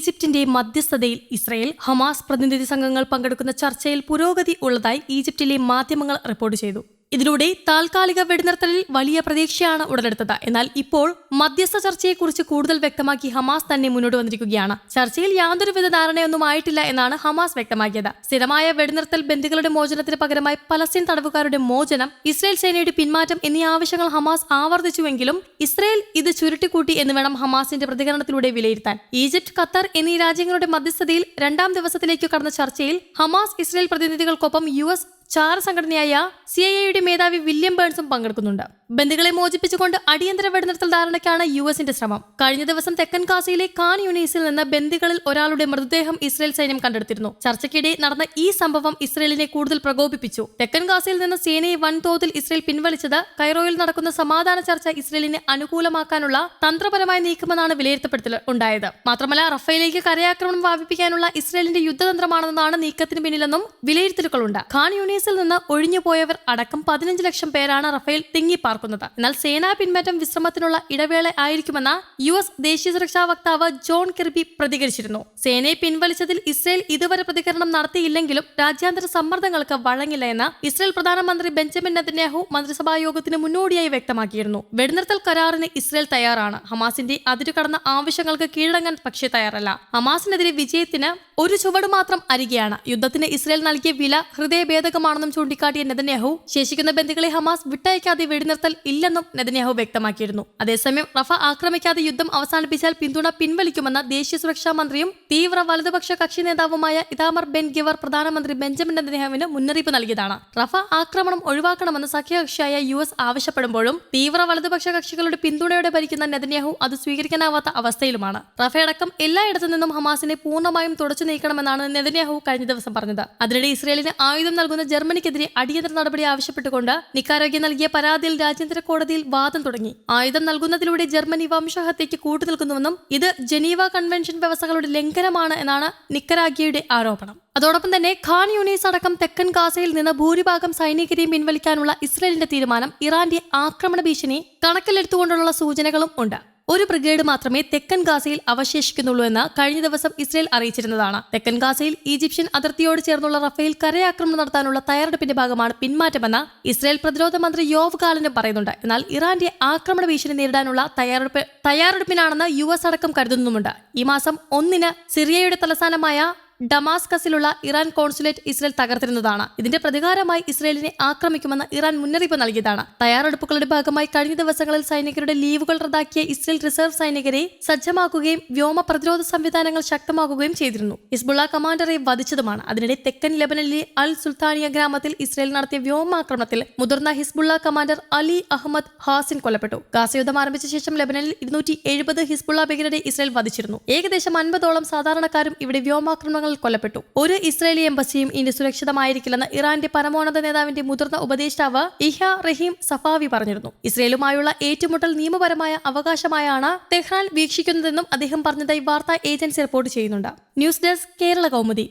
ഈജിപ്തിന്റെ മധ്യസ്ഥതയിൽ Israel Hamas പ്രതിനിധി സംഘങ്ങൾ പങ്കെടുക്കുന്ന ചർച്ചയിൽ പുരോഗതി ഉള്ളതായി ഈജിപ്തിലെ മാധ്യമങ്ങൾ റിപ്പോർട്ട് ചെയ്തു. ഇതിലൂടെ താൽക്കാലിക വെടിനിർത്തലിൽ വലിയ പ്രതീക്ഷയാണ് ഉടലെടുത്തത്. എന്നാൽ ഇപ്പോൾ മധ്യസ്ഥ ചർച്ചയെക്കുറിച്ച് കൂടുതൽ വ്യക്തമാക്കി ഹമാസ് തന്നെ മുന്നോട്ട് വന്നിരിക്കുകയാണ്. ചർച്ചയിൽ യാതൊരുവിധ ധാരണയൊന്നും ആയിട്ടില്ല എന്നാണ് ഹമാസ് വ്യക്തമാക്കിയത്. സ്ഥിരമായ വെടിനിർത്തൽ ബന്ധുക്കളുടെ മോചനത്തിന് പകരമായി പലസ്തീൻ തടവുകാരുടെ മോചനം ഇസ്രയേൽ സേനയുടെ പിന്മാറ്റം എന്നീ ആവശ്യങ്ങൾ ഹമാസ് ആവർത്തിച്ചുവെങ്കിലും ഇസ്രയേൽ ഇത് ചുരുട്ടിക്കൂട്ടി എന്ന് വേണം ഹമാസിന്റെ പ്രതികരണത്തിലൂടെ വിലയിരുത്താൻ. ഈജിപ്ത് ഖത്തർ എന്നീ രാജ്യങ്ങളുടെ മധ്യസ്ഥതയിൽ രണ്ടാം ദിവസത്തിലേക്ക് കടന്ന ചർച്ചയിൽ ഹമാസ് ഇസ്രയേൽ പ്രതിനിധികൾക്കൊപ്പം യു എസ് ചാര സംഘടനയായ സി ഐ എയുടെ മേധാവി വില്യം ബേൺസും പങ്കെടുക്കുന്നുണ്ട്. ബന്ധുക്കളെ മോചിപ്പിച്ചുകൊണ്ട് അടിയന്തര വെടിനിർത്തൽ ധാരണയ്ക്കാണ് യു എസിന്റെ ശ്രമം. കഴിഞ്ഞ ദിവസം തെക്കൻ കാസയിലെ കാൻ യൂണീസിൽ നിന്ന് ബന്ധുക്കളിൽ ഒരാളുടെ മൃതദേഹം ഇസ്രയേൽ സൈന്യം കണ്ടെടുത്തിരുന്നു. ചർച്ചയ്ക്കിടെ നടന്ന ഈ സംഭവം ഇസ്രയേലിനെ കൂടുതൽ പ്രകോപിപ്പിച്ചു. തെക്കൻ കാസയിൽ നിന്ന് സേനയെ വൻതോതിൽ ഇസ്രയേൽ പിൻവലിച്ചത് കൈറോയിൽ നടക്കുന്ന സമാധാന ചർച്ച ഇസ്രയേലിനെ അനുകൂലമാക്കാനുള്ള തന്ത്രപരമായ നീക്കമെന്നാണ് വിലയിരുത്തപ്പെടുത്തൽ ഉണ്ടായത്. മാത്രമല്ല റഫേലേക്ക് കരയാക്രമണം വ്യാപിപ്പിക്കാനുള്ള ഇസ്രയേലിന്റെ യുദ്ധതന്ത്രമാണെന്നാണ് നീക്കത്തിന് പിന്നിലെന്നും വിലയിരുത്തലുകളുണ്ട്. ഖാൻ യൂണീസിൽ നിന്ന് ഒഴിഞ്ഞുപോയവർ അടക്കം പതിനഞ്ച് ലക്ഷം പേരാണ് റഫേൽ തിങ്ങിപ്പാർക്കുന്നത്. എന്നാൽ സേനാ പിന്മാറ്റം വിശ്രമത്തിനുള്ള ഇടവേള ആയിരിക്കുമെന്ന് യു എസ് ദേശീയ സുരക്ഷാ വക്താവ് ജോൺ കിർബി പ്രതികരിച്ചിരുന്നു. സേനയെ പിൻവലിച്ചതിൽ ഇസ്രയേൽ ഇതുവരെ പ്രതികരണം നടത്തിയില്ലെങ്കിലും രാജ്യാന്തര സമ്മർദ്ദങ്ങൾക്ക് വഴങ്ങില്ല എന്ന് ഇസ്രയേൽ പ്രധാനമന്ത്രി ബെഞ്ചമിൻ നെതന്യാഹു മന്ത്രിസഭാ യോഗത്തിന് മുന്നോടിയായി വ്യക്തമാക്കിയിരുന്നു. വെടിനിർത്തൽ കരാറിന് ഇസ്രയേൽ തയ്യാറാണ്. ഹമാസിന്റെ അതിരുകടന്ന ആവശ്യങ്ങൾക്ക് കീഴടങ്ങാൻ പക്ഷേ തയ്യാറല്ല. ഹമാസിനെതിരെ വിജയത്തിന് ഒരു ചുവട് മാത്രം അരികെയാണ്. യുദ്ധത്തിന് ഇസ്രയേൽ നൽകിയ വില ഹൃദയഭേദകമാണെന്നും ചൂണ്ടിക്കാട്ടിയ നെതന്യാഹു ശേഷിക്കുന്ന ബന്ധുക്കളെ ഹമാസ് വിട്ടയക്കാതെ വെടിനിർത്തൽ ഇല്ലെന്നും നെതന്യാഹു വ്യക്തമാക്കിയിരുന്നു. അതേസമയം റഫ ആക്രമിക്കാതെ യുദ്ധം അവസാനിപ്പിച്ചാൽ പിന്തുണ പിൻവലിക്കുമെന്ന ദേശീയ സുരക്ഷാ മന്ത്രിയും തീവ്ര വലതുപക്ഷ കക്ഷി നേതാവുമായ ഇതാമർ ബെൻ ഗിവർ പ്രധാനമന്ത്രി ബെഞ്ചമിൻ നെതന്യാഹുവിന് മുന്നറിയിപ്പ് നൽകിയതാണ്. റഫ ആക്രമണം ഒഴിവാക്കണമെന്ന് സഖ്യകക്ഷിയായ യു എസ് ആവശ്യപ്പെടുമ്പോഴും തീവ്ര വലതുപക്ഷ കക്ഷികളുടെ പിന്തുണയോടെ ഭരിക്കുന്ന നെതന്യാഹു അത് സ്വീകരിക്കാനാവാത്ത അവസ്ഥയിലുമാണ്. റഫയടക്കം എല്ലായിടത്തു നിന്നും ഹമാസിനെ പൂർണമായും തുടച്ചു നീക്കണമെന്നാണ് നെതന്യാഹു കഴിഞ്ഞ ദിവസം പറഞ്ഞത്. അതിനിടെ ഇസ്രയേലിന് ആയുധം നൽകുന്ന ജർമ്മനിക്കെതിരെ അടിയന്തര നടപടി ആവശ്യപ്പെട്ടുകൊണ്ട് നിക്കാരോഗ്യ നൽകിയ പരാതിയിൽ രാജ്യാന്തര കോടതിയിൽ വാദം തുടങ്ങി. ആയുധം നൽകുന്നതിലൂടെ ജർമ്മനി വംശഹത്യയ്ക്ക് കൂട്ടുനിൽക്കുന്നുവെന്നും ഇത് ജനീവ കൺവെൻഷൻ വ്യവസ്ഥകളുടെ ലംഘനമാണ് എന്നാണ് നിക്കരാഗ്യയുടെ ആരോപണം. അതോടൊപ്പം തന്നെ ഖാൻ യൂണീസ് അടക്കം തെക്കൻ ഗാസയിൽ നിന്ന് ഭൂരിഭാഗം സൈനികരെയും പിൻവലിക്കാനുള്ള ഇസ്രയേലിന്റെ തീരുമാനം ഇറാന്റെ ആക്രമണ ഭീഷണി കണക്കിലെടുത്തുകൊണ്ടുള്ള സൂചനകളും ഉണ്ട്. ഒരു ബ്രിഗേഡ് മാത്രമേ തെക്കൻ ഗാസയിൽ അവശേഷിക്കുന്നുള്ളൂ എന്ന് കഴിഞ്ഞ ദിവസം ഇസ്രയേൽ അറിയിച്ചിരുന്നതാണ്. തെക്കൻ ഗാസയിൽ ഈജിപ്ഷ്യൻ അതിർത്തിയോട് ചേർന്നുള്ള റഫേൽ കരയാക്രമണം നടത്താനുള്ള തയ്യാറെടുപ്പിന്റെ ഭാഗമാണ് പിന്മാറ്റമെന്ന് ഇസ്രയേൽ പ്രതിരോധ മന്ത്രി യോവ് ഗാലനും പറയുന്നുണ്ട്. എന്നാൽ ഇറാന്റെ ആക്രമണ ഭീഷണി നേരിടാനുള്ള തയ്യാറെടുപ്പ് തയ്യാറെടുപ്പിനാണെന്ന് യു എസ് അടക്കം കരുതുന്നുമുണ്ട്. ഈ മാസം ഒന്നിന് സിറിയയുടെ തലസ്ഥാനമായ ഡമാസ്കസിലുള്ള ഇറാൻ കോൺസുലേറ്റ് ഇസ്രയേൽ തകർത്തിരുന്നതാണ്. ഇതിന്റെ പ്രതികാരമായി ഇസ്രയേലിനെ ആക്രമിക്കുമെന്ന് ഇറാൻ മുന്നറിയിപ്പ് നൽകിയതാണ്. തയ്യാറെടുപ്പുകളുടെ ഭാഗമായി കഴിഞ്ഞ ദിവസങ്ങളിൽ സൈനികരുടെ ലീവുകൾ റദ്ദാക്കിയ ഇസ്രയേൽ റിസർവ് സൈനികരെ സജ്ജമാക്കുകയും വ്യോമ പ്രതിരോധ സംവിധാനങ്ങൾ ശക്തമാക്കുകയും ചെയ്തിരുന്നു. ഹിസ്ബുള്ള കമാൻഡറെ വധിച്ചതുമാണ്. അതിനിടെ തെക്കൻ ലെബനനിലെ അൽ സുൽത്താനിയ ഗ്രാമത്തിൽ ഇസ്രയേൽ നടത്തിയ വ്യോമാക്രമണത്തിൽ മുതിർന്ന Hezbollah commander Ali Ahmed Hasin കൊല്ലപ്പെട്ടു. ഗാസയുദ്ധം ആരംഭിച്ച ശേഷം ലെബനനിൽ ഇരുന്നൂറ്റി എഴുപത് ഹിസ്ബുള്ള ഭീകരരെ ഇസ്രയേൽ വധിച്ചിരുന്നു. ഏകദേശം അൻപതോളം സാധാരണക്കാരും ഇവിടെ വ്യോമാക്രമണങ്ങൾ കൊല്ലപ്പെട്ടു. ഒരു ഇസ്രായേലി എംബസിയും ഇനി സുരക്ഷിതമായിരിക്കില്ലെന്ന് ഇറാന്റെ പരമോന്നത നേതാവിന്റെ മുതിർന്ന ഉപദേഷ്ടാവ് ഇഹ റഹീം സഫാവി പറഞ്ഞിരുന്നു. ഇസ്രയേലുമായുള്ള ഏറ്റുമുട്ടൽ നിയമപരമായ അവകാശമായാണ് തെഹ്റാൻ വീക്ഷിക്കുന്നതെന്നും അദ്ദേഹം പറഞ്ഞതായി വാർത്താ ഏജൻസി റിപ്പോർട്ട് ചെയ്യുന്നുണ്ട്. News desk Kerala Kaumudi.